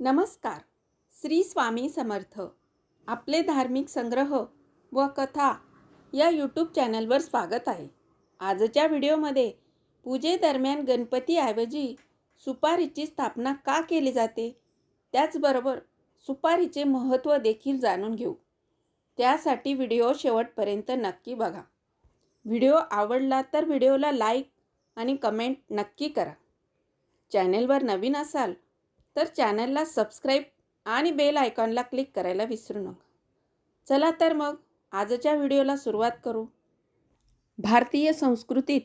नमस्कार. श्री स्वामी समर्थ. आपले धार्मिक संग्रह व कथा या यूट्यूब चॅनलवर स्वागत आहे. आजच्या व्हिडिओमध्ये पूजेदरम्यान गणपतीऐवजी सुपारीची स्थापना का केली जाते? त्याचबरोबर सुपारीचे महत्त्व देखील जाणून घेऊ. त्यासाठी व्हिडिओ शेवटपर्यंत नक्की बघा. व्हिडिओ आवडला तर व्हिडिओला लाईक आणि कमेंट नक्की करा. चॅनेलवर नवीन असाल तर चॅनलला सबस्क्राईब आणि बेल आयकॉनला क्लिक करायला विसरू नका. चला तर मग आजच्या व्हिडिओला सुरुवात करू. भारतीय संस्कृतीत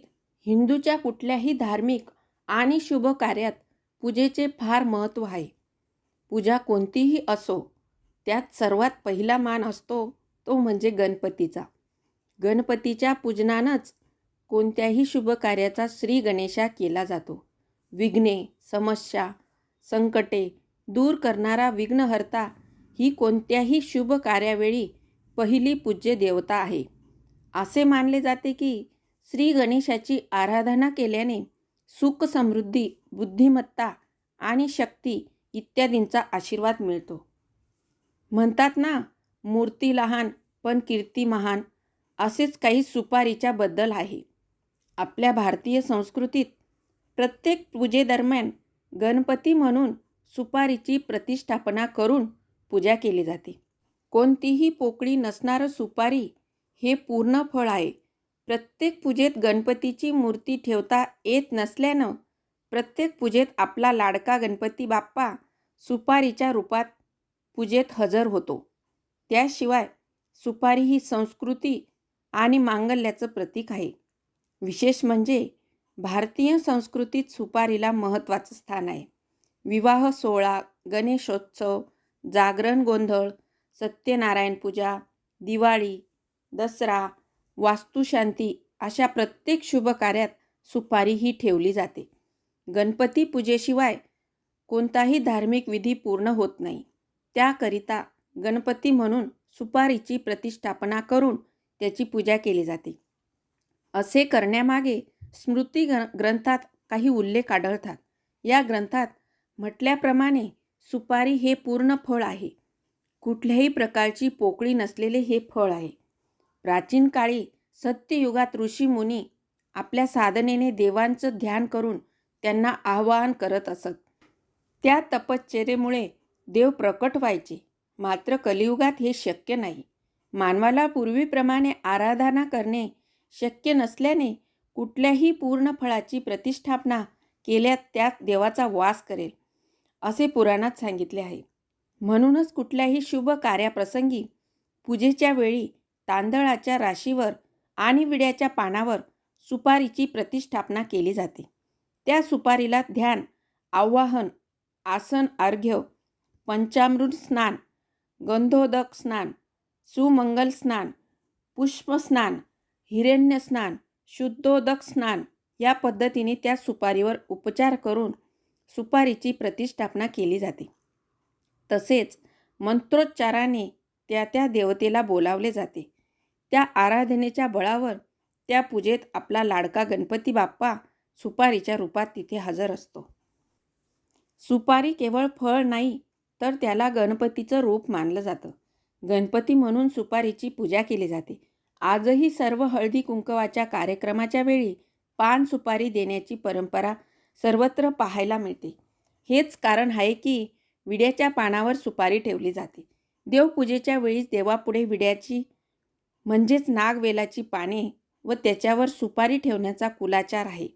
हिंदूच्या कुठल्याही धार्मिक आणि शुभ कार्यात पूजेचे फार महत्त्व आहे. पूजा कोणतीही असो त्यात सर्वात पहिला मान असतो तो म्हणजे गणपतीचा. गणपतीच्या पूजनानंच कोणत्याही शुभ कार्याचा श्री गणेशा केला जातो. विघ्ने समस्या संकटे दूर करणारा विघ्नहर्ता ही कोणत्याही शुभ कार्यावेळी पहिली पूज्य देवता आहे. असे मानले जाते की श्री गणेशाची आराधना केल्याने सुख समृद्धी बुद्धिमत्ता आणि शक्ती इत्यादींचा आशीर्वाद मिळतो. म्हणतात ना मूर्ती लहान पण कीर्ती महान असेच काही सुपारीच्या बद्दल आहे. आपल्या भारतीय संस्कृतीत प्रत्येक पूजेदरम्यान गणपती म्हणून सुपारीची प्रतिष्ठापना करून पूजा केली जाते. कोणतीही पोकळी नसणारं सुपारी हे पूर्ण फळ आहे. प्रत्येक पूजेत गणपतीची मूर्ती ठेवता येत नसल्यानं प्रत्येक पूजेत आपला लाडका गणपती बाप्पा सुपारीच्या रूपात पूजेत हजर होतो. त्याशिवाय सुपारी ही संस्कृती आणि मांगल्याचं प्रतीक आहे. विशेष म्हणजे भारतीय संस्कृतीत सुपारीला महत्त्वाचं स्थान आहे. विवाह सोहळा गणेशोत्सव जागरण गोंधळ सत्यनारायण पूजा दिवाळी दसरा वास्तुशांती अशा प्रत्येक शुभ कार्यात सुपारी ही ठेवली जाते. गणपती पूजेशिवाय कोणताही धार्मिक विधी पूर्ण होत नाही. त्याकरिता गणपती म्हणून सुपारीची प्रतिष्ठापना करून त्याची पूजा केली जाते. असे करण्यामागे स्मृती ग्र ग्रंथात काही उल्लेख आढळतात. या ग्रंथात म्हटल्याप्रमाणे सुपारी हे पूर्ण फळ आहे. कुठल्याही प्रकारची पोकळी नसलेले हे फळ आहे. प्राचीन काळी सत्ययुगात ऋषीमुनी आपल्या साधनेने देवांचं ध्यान करून त्यांना आवाहन करत असत. त्या तपश्चर्येमुळे देव प्रकट व्हायचे. मात्र कलियुगात हे शक्य नाही. मानवाला पूर्वीप्रमाणे आराधना करणे शक्य नसल्याने कुठल्याही पूर्ण फळाची प्रतिष्ठापना केल्यात त्यात देवाचा वास करेल असे पुराणात सांगितले आहे. म्हणूनच कुठल्याही शुभ कार्याप्रसंगी पूजेच्या वेळी तांदळाच्या राशीवर आणि विड्याच्या पानावर सुपारीची प्रतिष्ठापना केली जाते. त्या सुपारीला ध्यान आवाहन आसन अर्घ्य पंचामृत स्नान गंधोदक स्नान सुमंगल स्नान पुष्पस्नान हिरण्य स्नान शुद्धोदक स्नान या पद्धतीने त्या सुपारीवर उपचार करून सुपारीची प्रतिष्ठापना केली जाते. तसेच मंत्रोच्चाराने त्या त्या देवतेला बोलावले जाते. त्या आराधनेच्या बळावर त्या पूजेत आपला लाडका गणपती बाप्पा सुपारीच्या रूपात तिथे हजर असतो. सुपारी केवळ फळ नाही तर त्याला गणपतीचं रूप मानलं जातं. गणपती म्हणून सुपारीची पूजा केली जाते. आजही सर्व हळदी कुंकवाच्या कार्यक्रमाच्या वेळी पान सुपारी देण्याची परंपरा सर्वत्र पाहायला मिळते. हेच कारण आहे की विड्याच्या पानावर सुपारी ठेवली जाते. देवपूजेच्या वेळीच देवापुढे विड्याची म्हणजेच नागवेलाची पाने व त्याच्यावर सुपारी ठेवण्याचा कुलाचार आहे.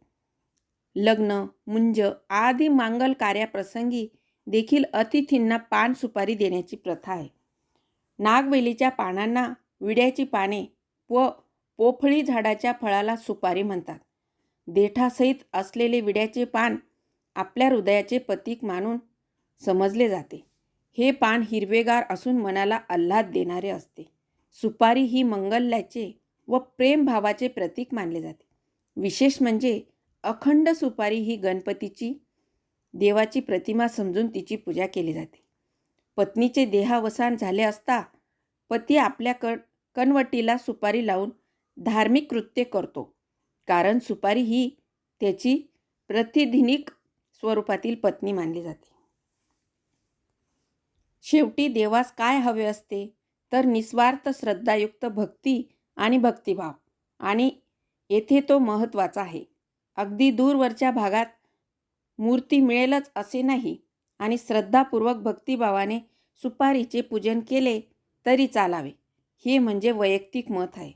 लग्न मुंज आदी मांगल कार्याप्रसंगी देखील अतिथींना पान सुपारी देण्याची प्रथा आहे. नागवेलीच्या पानांना विड्याची पाने व पोफळी झाडाच्या फळाला सुपारी म्हणतात. देठासहित असलेले विड्याचे पान आपल्या हृदयाचे प्रतीक मानून समजले जाते. हे पान हिरवेगार असून मनाला आल्हाद देणारे असते. सुपारी ही मंगल्याचे व प्रेमभावाचे प्रतीक मानले जाते. विशेष म्हणजे अखंड सुपारी ही गणपतीची देवाची प्रतिमा समजून तिची पूजा केली जाते. पत्नीचे देहावसान झाले असता पती आपल्याकड कनवटीला सुपारी लावून धार्मिक कृत्य करतो. कारण सुपारी ही त्याची प्रतिदिनिक स्वरूपातील पत्नी मानली जाते. शेवटी देवास काय हवे असते? तर निस्वार्थ श्रद्धायुक्त भक्ती आणि भक्तिभाव. आणि येथे तो महत्त्वाचा आहे. अगदी दूरवरच्या भागात मूर्ती मिळेलच असे नाही. आणि श्रद्धापूर्वक भक्तिभावाने सुपारीचे पूजन केले तरी चालावे. हे म्हणजे वैयक्तिक मत आहे.